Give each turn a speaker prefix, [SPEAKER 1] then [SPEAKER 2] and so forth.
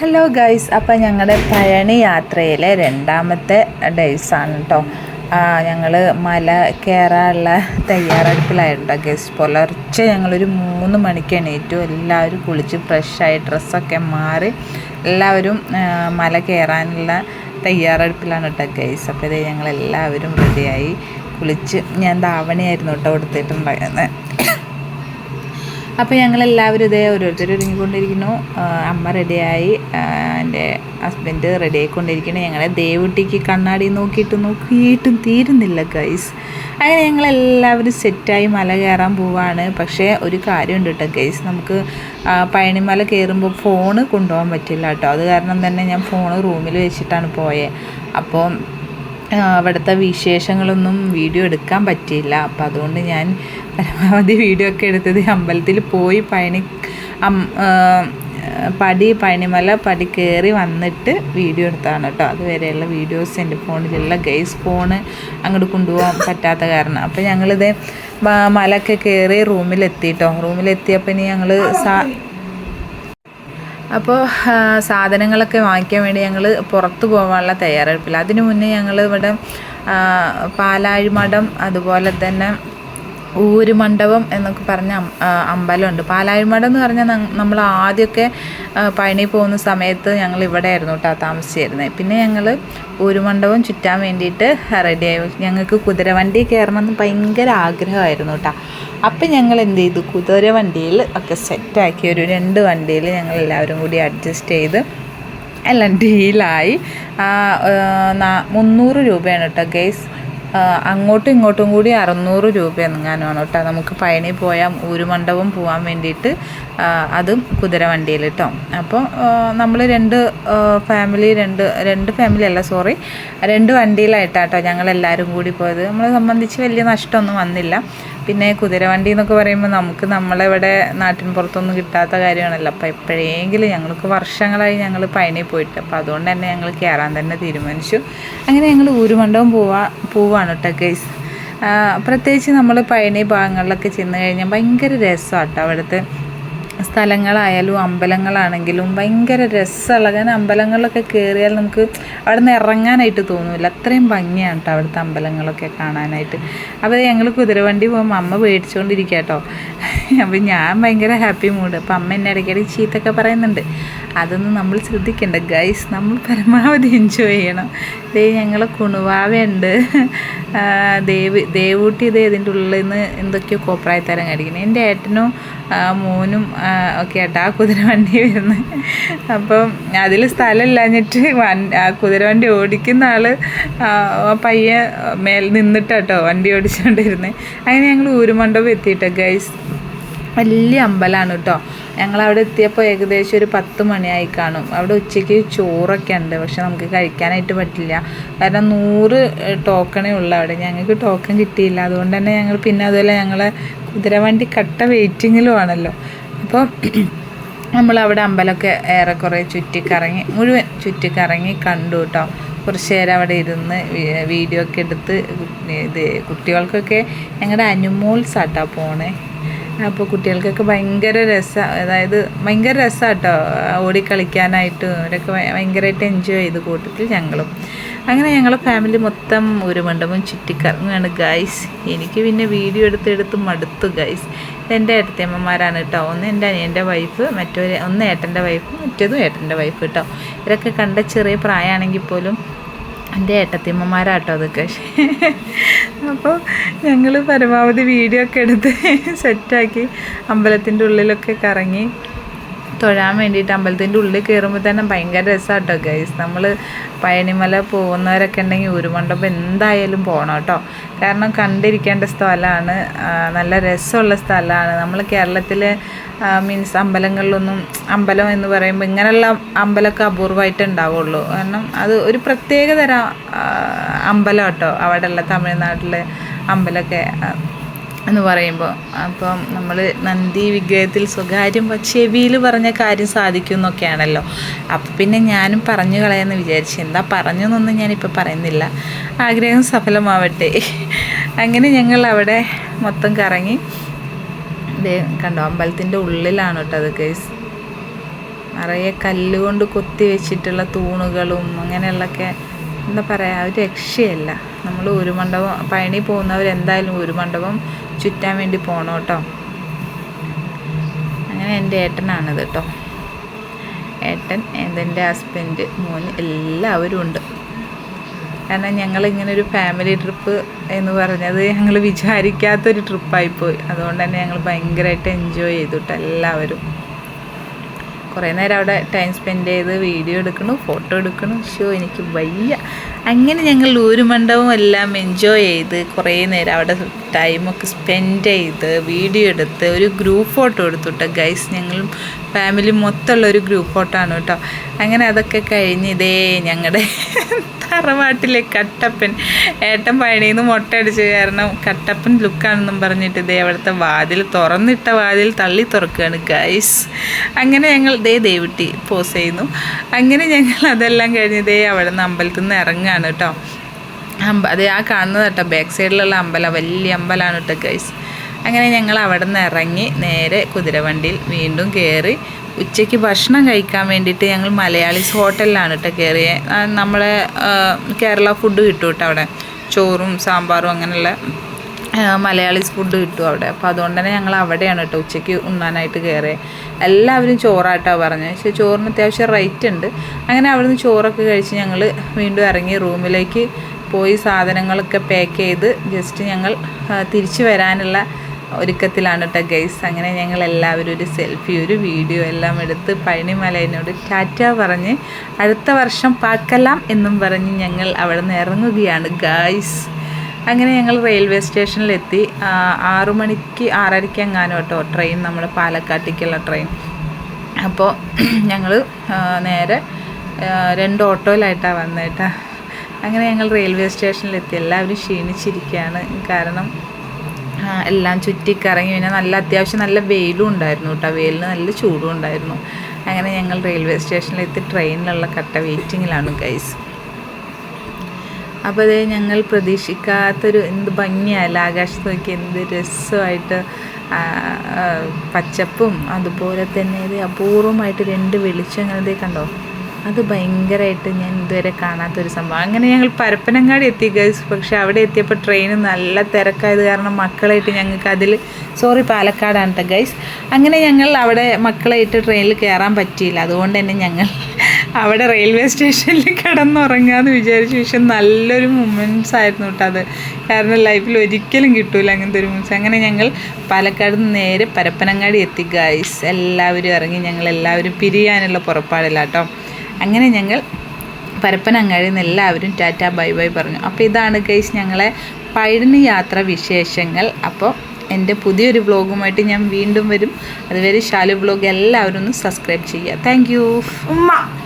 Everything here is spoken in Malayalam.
[SPEAKER 1] ഹലോ ഗൈസ് അപ്പോൾ ഞങ്ങളുടെ പഴനി യാത്രയിലെ രണ്ടാമത്തെ ഡേയ്സാണ് കേട്ടോ ഞങ്ങൾ മല കയറാനുള്ള തയ്യാറെടുപ്പിലായിരുന്നു ഗസ് പുലർച്ചെ ഞങ്ങളൊരു മൂന്ന് മണിക്ക് എണീറ്റു. എല്ലാവരും കുളിച്ച് ഫ്രഷായി ഡ്രസ്സൊക്കെ മാറി എല്ലാവരും മല കയറാനുള്ള തയ്യാറെടുപ്പിലാണ് കേട്ടോ ഗൈസ് അപ്പോൾ ഇത് ഞങ്ങളെല്ലാവരും റെഡിയായി കുളിച്ച്. ഞാൻ ധാവണിയായിരുന്നു കേട്ടോ കൊടുത്തിട്ടുണ്ടായിരുന്നത് അപ്പോൾ ഞങ്ങളെല്ലാവരും ഇതേ ഓരോരുത്തരും ഒരുങ്ങിക്കൊണ്ടിരിക്കുന്നു. അമ്മ റെഡിയായി. എന്റെ ഹസ്ബൻഡ് റെഡി ആയിക്കൊണ്ടിരിക്കുന്നു ഞങ്ങളെ ദേവുട്ടിക്ക് കണ്ണാടി നോക്കിയിട്ട് നോക്കിയിട്ടും തീരുന്നില്ല ഗൈസ് അങ്ങനെ ഞങ്ങളെല്ലാവരും സെറ്റായി മല കയറാൻ പോവാണ്. പക്ഷേ ഒരു കാര്യമുണ്ട് കേട്ടോ ഗൈസ് നമുക്ക് പഴനിമല കയറുമ്പോൾ ഫോണ് കൊണ്ടുപോകാൻ പറ്റില്ല കേട്ടോ അത് കാരണം തന്നെ ഞാൻ ഫോണ് റൂമിൽ വെച്ചിട്ടാണ് പോയത് അപ്പോൾ അവിടുത്തെ വിശേഷങ്ങളൊന്നും വീഡിയോ എടുക്കാൻ പറ്റിയില്ല. അപ്പം അതുകൊണ്ട് ഞാൻ പരമാവധി വീഡിയോ ഒക്കെ എടുത്തത് അമ്പലത്തിൽ പോയി പഴനി പടി പഴനിമല പടി കയറി വന്നിട്ട് വീഡിയോ എടുത്താണ് കേട്ടോ. അതുവരെയുള്ള വീഡിയോസ് എന്റെ ഫോണിലുള്ള ഗൈസ് ഫോണ് അങ്ങോട്ട് കൊണ്ടുപോകാൻ പറ്റാത്ത കാരണം. അപ്പോൾ ഞങ്ങളിത് മലയൊക്കെ കയറി റൂമിലെത്തിയിട്ടോ റൂമിലെത്തിയപ്പോൾ ഇനി ഞങ്ങൾ സാ അപ്പോൾ സാധനങ്ങളൊക്കെ വാങ്ങിക്കാൻ വേണ്ടി ഞങ്ങൾ പുറത്തു പോകാനുള്ള തയ്യാറെടുപ്പില്ല. അതിനു മുന്നേ ഞങ്ങൾ ഇവിടെ പാലാഴിമഠം അതുപോലെ തന്നെ ഊരുമണ്ഡപം എന്നൊക്കെ പറഞ്ഞ അമ്പലമുണ്ട്. പാലാഴിമഠം എന്ന് പറഞ്ഞാൽ നമ്മൾ ആദ്യമൊക്കെ പഴനി പോകുന്ന സമയത്ത് ഞങ്ങൾ ഇവിടെ ആയിരുന്നു കേട്ടോ താമസിച്ചിരുന്നത് പിന്നെ ഞങ്ങൾ ഊരുമണ്ഡപം ചുറ്റാൻ വേണ്ടിയിട്ട് റെഡിയായി ഞങ്ങൾക്ക് കുതിരവണ്ടി കയറണമെന്ന് ഭയങ്കര ആഗ്രഹമായിരുന്നു കേട്ടോ അപ്പം ഞങ്ങൾ എന്ത് ചെയ്തു? കുതിരവണ്ടിയിൽ ഒക്കെ സെറ്റാക്കി ഒരു രണ്ട് വണ്ടിയിൽ ഞങ്ങൾ എല്ലാവരും കൂടി അഡ്ജസ്റ്റ് ചെയ്ത് എല്ലാം ഡീലായി മുന്നൂറ് രൂപയാണ് കേട്ടോ ഗൈസ് അങ്ങോട്ടും ഇങ്ങോട്ടും കൂടി അറുന്നൂറ് രൂപ എന്നെങ്ങാനാണ് കേട്ടോ. നമുക്ക് പഴനി പോയാൽ ഊരുമണ്ഡപം പോകാൻ വേണ്ടിയിട്ട് അതും കുതിര വണ്ടിയിൽ കേട്ടോ. അപ്പോൾ നമ്മൾ രണ്ട് ഫാമിലി രണ്ട് രണ്ട് ഫാമിലി അല്ല സോറി രണ്ട് വണ്ടിയിലായിട്ടാട്ടോ ഞങ്ങൾ എല്ലാവരും കൂടി പോയത്. നമ്മളെ സംബന്ധിച്ച് വലിയ നഷ്ടമൊന്നും വന്നില്ല. പിന്നെ കുതിരവണ്ടി എന്നൊക്കെ പറയുമ്പോൾ നമുക്ക് നമ്മളിവിടെ നാട്ടിൻ പുറത്തൊന്നും കിട്ടാത്ത കാര്യമാണല്ലോ. അപ്പോൾ എപ്പോഴെങ്കിലും ഞങ്ങൾക്ക് വർഷങ്ങളായി ഞങ്ങൾ പഴനി പോയിട്ട്. അപ്പോൾ അതുകൊണ്ട് തന്നെ ഞങ്ങൾ കയറാൻ തന്നെ തീരുമാനിച്ചു. അങ്ങനെ ഞങ്ങൾ ഊരുമണ്ഡപം പോവാ പോവാണ് കേട്ടോ ഗൈസ് പ്രത്യേകിച്ച് നമ്മൾ പഴനി ഭാഗങ്ങളിലൊക്കെ ചെന്ന് കഴിഞ്ഞാൽ ഭയങ്കര രസമാണ് കേട്ടോ അവിടുത്തെ സ്ഥലങ്ങളായാലും അമ്പലങ്ങളാണെങ്കിലും ഭയങ്കര രസമുള്ള കാരണം അമ്പലങ്ങളിലൊക്കെ കയറിയാൽ നമുക്ക് അവിടെ നിന്ന് ഇറങ്ങാനായിട്ട് തോന്നില്ല അത്രയും ഭംഗിയാണ് കേട്ടോ അവിടുത്തെ അമ്പലങ്ങളൊക്കെ കാണാനായിട്ട്. അപ്പോൾ ഞങ്ങൾ കുതിരവണ്ടി പോകുമ്പോൾ അമ്മ പേടിച്ചുകൊണ്ടിരിക്കുക കേട്ടോ അപ്പോൾ ഞാൻ ഭയങ്കര ഹാപ്പി മൂഡ് അപ്പം അമ്മ എന്നെ ഇടയ്ക്കിടയ്ക്ക് ചീത്തൊക്കെ പറയുന്നുണ്ട്. അതൊന്നും നമ്മൾ ശ്രദ്ധിക്കേണ്ട. ഗൈസ് നമ്മൾ പരമാവധി എൻജോയ് ചെയ്യണം. ദേ ഞങ്ങളെ കുണുവാവയുണ്ട്. ദേവ് ദേവൂട്ടി ഇത് ഇതിന്റെ ഉള്ളിൽ നിന്ന് എന്തൊക്കെയോ കോപ്രായത്തരം കാണിക്കുന്നത് എന്റെ ഏട്ടനും മോനും ഒക്കെ ആയിട്ട് ആ കുതിരവണ്ടി വരുന്നത് അപ്പം അതിൽ സ്ഥലമില്ലാഞ്ഞിട്ട് ആ കുതിരവണ്ടി ഓടിക്കുന്ന ആൾ പയ്യെ മേൽ നിന്നിട്ടാട്ടോ വണ്ടി ഓടിച്ചുകൊണ്ടിരുന്നത് അങ്ങനെ ഞങ്ങൾ ഊരുമണ്ഡപം എത്തിയിട്ടോ ഗൈസ് വലിയ അമ്പലമാണ് കേട്ടോ ഞങ്ങൾ അവിടെ എത്തിയപ്പോൾ ഏകദേശം ഒരു പത്ത് മണിയായി കാണും. അവിടെ ഉച്ചയ്ക്ക് ചോറൊക്കെ ഉണ്ട്. പക്ഷെ നമുക്ക് കഴിക്കാനായിട്ട് പറ്റില്ല. കാരണം നൂറ് ടോക്കണേ ഉള്ളൂ അവിടെ. ഞങ്ങൾക്ക് ടോക്കൺ കിട്ടിയില്ല. അതുകൊണ്ട് തന്നെ ഞങ്ങൾ പിന്നെ അതുപോലെ ഞങ്ങളെ കുതിരവണ്ടി കട്ട വെയിറ്റിങ്ങിലും ആണല്ലോ. അപ്പോൾ നമ്മളവിടെ അമ്പലമൊക്കെ ഏറെക്കുറെ ചുറ്റിക്കറങ്ങി മുഴുവൻ ചുറ്റിക്കറങ്ങി കണ്ടു കേട്ടോ കുറച്ച് നേരം അവിടെ ഇരുന്ന് വീഡിയോ ഒക്കെ എടുത്ത് ഇത് കുട്ടികൾക്കൊക്കെ ഞങ്ങളുടെ അനുമോൾസാട്ടാ പോണേ. അപ്പോൾ കുട്ടികൾക്കൊക്കെ ഭയങ്കര രസം അതായത് ഭയങ്കര രസമാണ് കേട്ടോ ഓടിക്കളിക്കാനായിട്ടും. അവരൊക്കെ ഭയ- ഭയങ്കരമായിട്ട് എൻജോയ് ചെയ്ത് കൂട്ടത്തിൽ ഞങ്ങളും. അങ്ങനെ ഞങ്ങൾ ഫാമിലി മൊത്തം ഒരു മണ്ഡപം ചുറ്റിക്കറങ്ങുകയാണ് ഗൈസ് എനിക്ക് പിന്നെ വീഡിയോ എടുത്ത് എടുത്ത് മടുത്തു ഗൈസ് എന്റെ ഏട്ടത്തിയമ്മമാരാണ് കേട്ടോ ഒന്ന് എന്റെ അനിയന്റെ വൈഫ് മറ്റൊരു ഒന്ന് ഏട്ടന്റെ വൈഫ് മറ്റേതും ഏട്ടന്റെ വൈഫ് കേട്ടോ ഇവരൊക്കെ കണ്ട ചെറിയ പ്രായമാണെങ്കിൽ പോലും എന്റെ ഏട്ടത്തിമ്മമാരാട്ടോ അതൊക്കെ. അപ്പോൾ ഞങ്ങൾ പരമാവധി വീഡിയോ ഒക്കെ എടുത്ത് സെറ്റാക്കി അമ്പലത്തിന്റെ ഉള്ളിലൊക്കെ കറങ്ങി തൊഴാൻ വേണ്ടിയിട്ട് അമ്പലത്തിന്റെ ഉള്ളിൽ കയറുമ്പോൾ തന്നെ ഭയങ്കര രസമാണ് കേട്ടോ ഗൈസ് നമ്മൾ പഴനിമല പോകുന്നവരൊക്കെ ഉണ്ടെങ്കിൽ ഉരുമണ്ഡപം എന്തായാലും പോകണം കേട്ടോ. കാരണം കണ്ടിരിക്കേണ്ട സ്ഥലമാണ് നല്ല രസമുള്ള സ്ഥലമാണ്. നമ്മൾ കേരളത്തിലെ മീൻസ് അമ്പലങ്ങളിലൊന്നും അമ്പലം എന്ന് പറയുമ്പോൾ ഇങ്ങനെയുള്ള അമ്പലമൊക്കെ അപൂർവമായിട്ട് ഉണ്ടാവുള്ളൂ. കാരണം അത് ഒരു പ്രത്യേക തരം ആ, അമ്പലം കേട്ടോ. അവിടെയുള്ള തമിഴ്നാട്ടിലെ അമ്പലമൊക്കെ എന്ന് പറയുമ്പോൾ അപ്പം നമ്മൾ നന്ദി വിഗ്രഹത്തിൽ സ്വകാര്യം ചെവിയിൽ പറഞ്ഞ കാര്യം സാധിക്കും എന്നൊക്കെയാണല്ലോ അപ്പം പിന്നെ ഞാനും പറഞ്ഞു കളയാമെന്ന് വിചാരിച്ചു എന്താ പറഞ്ഞു എന്നൊന്നും ഞാനിപ്പോൾ പറയുന്നില്ല. ആഗ്രഹം സഫലമാവട്ടെ. അങ്ങനെ ഞങ്ങൾ അവിടെ മൊത്തം കറങ്ങി. കണ്ടോ അമ്പലത്തിന്റെ ഉള്ളിലാണ് കേട്ടോ അത് കേസ് നിറയെ കല്ലുകൊണ്ട് കൊത്തി വെച്ചിട്ടുള്ള തൂണുകളും അങ്ങനെയുള്ളൊക്കെ എന്താ പറയുക ഒരു രക്ഷയല്ല. നമ്മൾ ഒരു മണ്ഡപം പഴനി പോകുന്നവരെന്തായാലും ഒരു മണ്ഡപം ചുറ്റാൻ വേണ്ടി പോകണം കേട്ടോ. അങ്ങനെ എന്റെ ഏട്ടനാണിത് കേട്ടോ. ഏട്ടൻ എന്റെ ഹസ്ബൻഡ് മോന് എല്ലാവരും ഉണ്ട്. കാരണം ഞങ്ങൾ ഇങ്ങനെ ഒരു ഫാമിലി ട്രിപ്പ് എന്ന് പറഞ്ഞത് ഞങ്ങൾ വിചാരിക്കാത്തൊരു ട്രിപ്പായിപ്പോയി അതുകൊണ്ട് തന്നെ ഞങ്ങൾ ഭയങ്കരമായിട്ട് എൻജോയ് ചെയ്തു കേട്ടോ എല്ലാവരും. കുറേ നേരം അവിടെ ടൈം സ്പെൻഡ് ചെയ്ത് വീഡിയോ എടുക്കണു ഫോട്ടോ എടുക്കണു. ഷോ എനിക്ക് വയ്യ. അങ്ങനെ ഞങ്ങൾ ഊരുമണ്ഡപം എല്ലാം എൻജോയ് ചെയ്ത് കുറേ നേരം അവിടെ ടൈമൊക്കെ സ്പെൻഡ് ചെയ്ത് വീഡിയോ എടുത്ത് ഒരു ഗ്രൂപ്പ് ഫോട്ടോ എടുത്തു കേട്ടോ ഗൈസ് ഞങ്ങളും ഫാമിലി മൊത്തമുള്ള ഒരു ഗ്രൂപ്പ് ഫോട്ടോ ആണ് കേട്ടോ അങ്ങനെ അതൊക്കെ കഴിഞ്ഞ് ഇതേ ഞങ്ങളുടെ തറവാട്ടിലെ കട്ടപ്പൻ ഏട്ടൻ പഴനിയിൽ നിന്ന് മുട്ട അടിച്ചു കാരണം കട്ടപ്പൻ ലുക്കാണെന്നും പറഞ്ഞിട്ട് ഇതേ അവിടുത്തെ വാതിൽ തുറന്നിട്ട വാതിൽ തള്ളി തുറക്കുകയാണ് ഗൈസ് അങ്ങനെ ഞങ്ങൾ ദേ ദേവിട്ടി പോസ് ചെയ്യുന്നു. അങ്ങനെ ഞങ്ങൾ അതെല്ലാം കഴിഞ്ഞ് ദേ അവിടെ നിന്ന് അമ്പലത്തിൽ നിന്ന് ഇറങ്ങുകയാണ് കേട്ടോ അത് ആ കാണുന്നത് കേട്ടോ. ബാക്ക് സൈഡിലുള്ള അമ്പലം വലിയ അമ്പലമാണ് കേട്ടോ ഗൈസ് അങ്ങനെ ഞങ്ങൾ അവിടെ നിന്ന് ഇറങ്ങി നേരെ കുതിരവണ്ടിയിൽ വീണ്ടും കയറി ഉച്ചയ്ക്ക് ഭക്ഷണം കഴിക്കാൻ വേണ്ടിയിട്ട് ഞങ്ങൾ മലയാളീസ് ഹോട്ടലിലാണ് കേട്ടോ കയറിയത് നമ്മളെ കേരള ഫുഡ് കിട്ടും കേട്ടോ അവിടെ. ചോറും സാമ്പാറും അങ്ങനെയുള്ള മലയാളീസ് ഫുഡ് കിട്ടും അവിടെ. അപ്പോൾ അതുകൊണ്ട് തന്നെ ഞങ്ങൾ അവിടെയാണ് കേട്ടോ ഉച്ചയ്ക്ക് ഉണ്ണാനായിട്ട് കയറിയത് എല്ലാവരും ചോറായിട്ടാണ് പറഞ്ഞത് പക്ഷേ ചോറിന് അത്യാവശ്യം റേറ്റ് ഉണ്ട്. അങ്ങനെ അവിടുന്ന് ചോറൊക്കെ കഴിച്ച് ഞങ്ങൾ വീണ്ടും ഇറങ്ങി റൂമിലേക്ക് പോയി സാധനങ്ങളൊക്കെ പാക്ക് ചെയ്ത് ജസ്റ്റ് ഞങ്ങൾ തിരിച്ചു വരാനുള്ള ഒരുക്കത്തിലാണ് കേട്ടോ ഗൈസ് അങ്ങനെ ഞങ്ങൾ എല്ലാവരും ഒരു സെൽഫി ഒരു വീഡിയോ എല്ലാം എടുത്ത് പഴനിമലയനോട് ടാറ്റ പറഞ്ഞ് അടുത്ത വർഷം പാക്കലാം എന്നും പറഞ്ഞ് ഞങ്ങൾ അവിടെ നിന്ന് ഇറങ്ങുകയാണ് ഗായ്സ് അങ്ങനെ ഞങ്ങൾ റെയിൽവേ സ്റ്റേഷനിലെത്തി ആറു മണിക്ക് ആറരയ്ക്ക് എങ്ങാനും കേട്ടോ ട്രെയിൻ നമ്മൾ പാലക്കാട്ടേക്കുള്ള ട്രെയിൻ അപ്പോൾ ഞങ്ങൾ നേരെ രണ്ട് ഓട്ടോയിലായിട്ടാണ് വന്നേട്ടാ അങ്ങനെ ഞങ്ങൾ റെയിൽവേ സ്റ്റേഷനിലെത്തി എല്ലാവരും ക്ഷീണിച്ചിരിക്കുകയാണ് കാരണം എല്ലാം ചുറ്റിക്കറങ്ങി പിന്നെ നല്ല അത്യാവശ്യം നല്ല വെയിലും ഉണ്ടായിരുന്നു കേട്ടോ വെയിലിന് നല്ല ചൂടും ഉണ്ടായിരുന്നു. അങ്ങനെ ഞങ്ങൾ റെയിൽവേ സ്റ്റേഷനിലെത്തി ട്രെയിനിലുള്ള കട്ട വെയിറ്റിങ്ങിലാണ് ഗൈസ് അപ്പോൾ അതേ ഞങ്ങൾ പ്രതീക്ഷിക്കാത്തൊരു എന്ത് ഭംഗിയല്ല ആകാശത്ത് നോക്കി എന്ത് രസമായിട്ട് പച്ചപ്പും അതുപോലെ തന്നെ ഇത് അപൂർവമായിട്ട് രണ്ട് വെളിച്ചങ്ങളതേ കണ്ടോ? അത് ഭയങ്കരമായിട്ട് ഞാൻ ഇതുവരെ കാണാത്തൊരു സംഭവം. അങ്ങനെ ഞങ്ങൾ പരപ്പനങ്ങാടി എത്തി ഗൈസ് പക്ഷെ അവിടെ എത്തിയപ്പോൾ ട്രെയിൻ നല്ല തിരക്കായത് കാരണം മക്കളായിട്ട് ഞങ്ങൾക്ക് അതിൽ സോറി പാലക്കാടാണ് കേട്ടോ ഗൈസ് അങ്ങനെ ഞങ്ങൾ അവിടെ മക്കളായിട്ട് ട്രെയിനിൽ കയറാൻ പറ്റിയില്ല. അതുകൊണ്ട് തന്നെ ഞങ്ങൾ അവിടെ റെയിൽവേ സ്റ്റേഷനിൽ കിടന്നുറങ്ങാമെന്ന് വിചാരിച്ച ശേഷം നല്ലൊരു മൊമെന്റ്സ് ആയിരുന്നു കേട്ടോ അത്. കാരണം ലൈഫിൽ ഒരിക്കലും കിട്ടൂല അങ്ങനത്തെ ഒരു മൊമെന്റ്സ് അങ്ങനെ ഞങ്ങൾ പാലക്കാട് നിന്ന് നേരെ പരപ്പനങ്ങാടി എത്തി ഗൈസ് എല്ലാവരും ഇറങ്ങി ഞങ്ങൾ എല്ലാവരും പിരിയാനുള്ള പുറപ്പാടില്ല കേട്ടോ അങ്ങനെ ഞങ്ങൾ പരപ്പനങ്ങാടി നിന്ന് എല്ലാവരും ടാറ്റ ബൈ ബൈ പറഞ്ഞു. അപ്പോൾ ഇതാണ് ഗൈസ് ഞങ്ങളെ പഴനി യാത്ര വിശേഷങ്ങൾ. അപ്പോൾ എന്റെ പുതിയൊരു വ്ളോഗുമായിട്ട് ഞാൻ വീണ്ടും വരും. അതുവരെ ഷാലു വ്ളോഗ് എല്ലാവരും ഒന്ന് സബ്സ്ക്രൈബ് ചെയ്യുക. താങ്ക് യു ഉമ്മ.